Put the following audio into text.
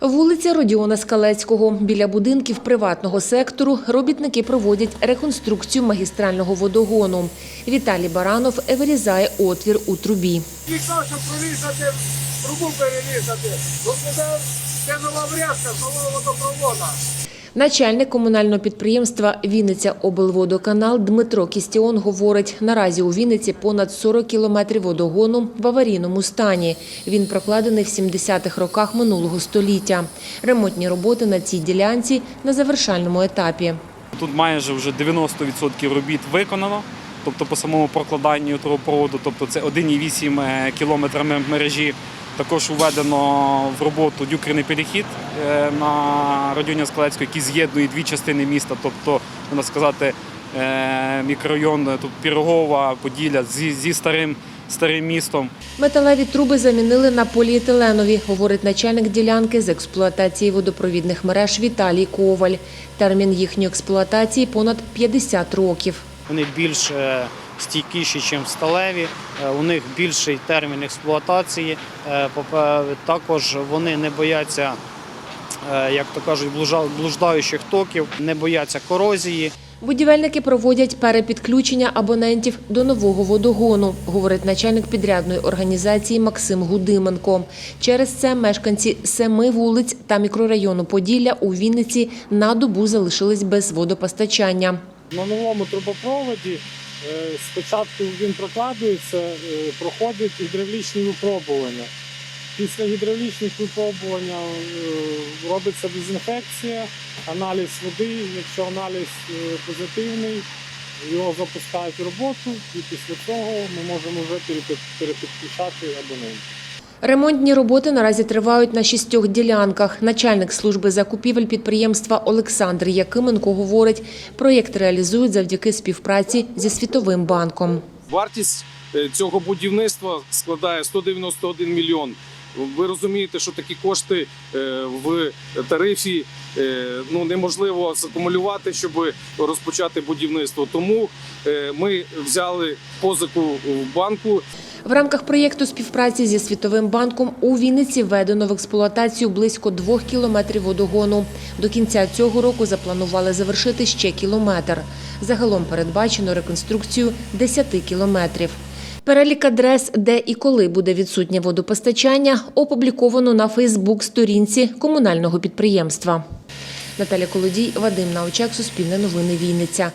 Вулиця Родіона Скалецького. Біля будинків приватного сектору робітники проводять реконструкцію магістрального водогону. Віталій Баранов вирізає отвір у трубі. Вікна, щоб прорізати, трубу перерізати. Це нова врядка нового водопроводу. Начальник комунального підприємства Вінниця облводоканал Дмитро Кістіон говорить, наразі у Вінниці понад 40 кілометрів водогону в аварійному стані. Він прокладений в 70-х роках минулого століття. Ремонтні роботи на цій ділянці на завершальному етапі. Тут майже вже 90% робіт виконано. Тобто по самому прокладанню трубопроводу, тобто це 1,8 кілометра мережі. Також введено в роботу дюкерний перехід е, на Родіоні Скалецького, який з'єднує дві частини міста, тобто, можна сказати, е, мікрорайон е, тут Пірогова, Поділля зі, зі старим, старим містом. Металеві труби замінили на поліетиленові, говорить начальник ділянки з експлуатації водопровідних мереж Віталій Коваль. Термін їхньої експлуатації понад 50 років. Вони більш стійкіші, ніж сталеві. Е, У них більший термін експлуатації. Е, Також вони не бояться, е, як то кажуть, блуждаючих токів, не бояться корозії. Будівельники проводять перепідключення абонентів до нового водогону, говорить начальник підрядної організації Максим Гудименко. Через це мешканці семи вулиць та мікрорайону Поділля у Вінниці на добу залишились без водопостачання. На новому трубопроводі е, спочатку він прокладується, е, проходить гідравлічні випробування. Після гідравлічних випробувань е, робиться дезінфекція, аналіз води. Якщо аналіз е, позитивний, його запускають в роботу, і після цього ми можемо вже перепідключати абонентів. Ремонтні роботи наразі тривають на шістьох ділянках. Начальник служби закупівель підприємства Олександр Якименко говорить, проєкт реалізують завдяки співпраці зі Світовим банком. Вартість е, цього будівництва складає 191 мільйон. Ви розумієте, що такі кошти е, в тарифі е, ну неможливо закумулювати, щоб розпочати будівництво. Тому ми взяли позику в банку В рамках проєкту співпраці зі Світовим банком у Вінниці введено в експлуатацію близько двох кілометрів водогону. До кінця цього року запланували завершити ще кілометр. Загалом передбачено реконструкцію 10 кілометрів. Перелік адрес, де і коли буде відсутнє водопостачання, опубліковано на Фейсбук-сторінці комунального підприємства. Наталя Колодій, Вадим Научак, Суспільне новини Вінниця.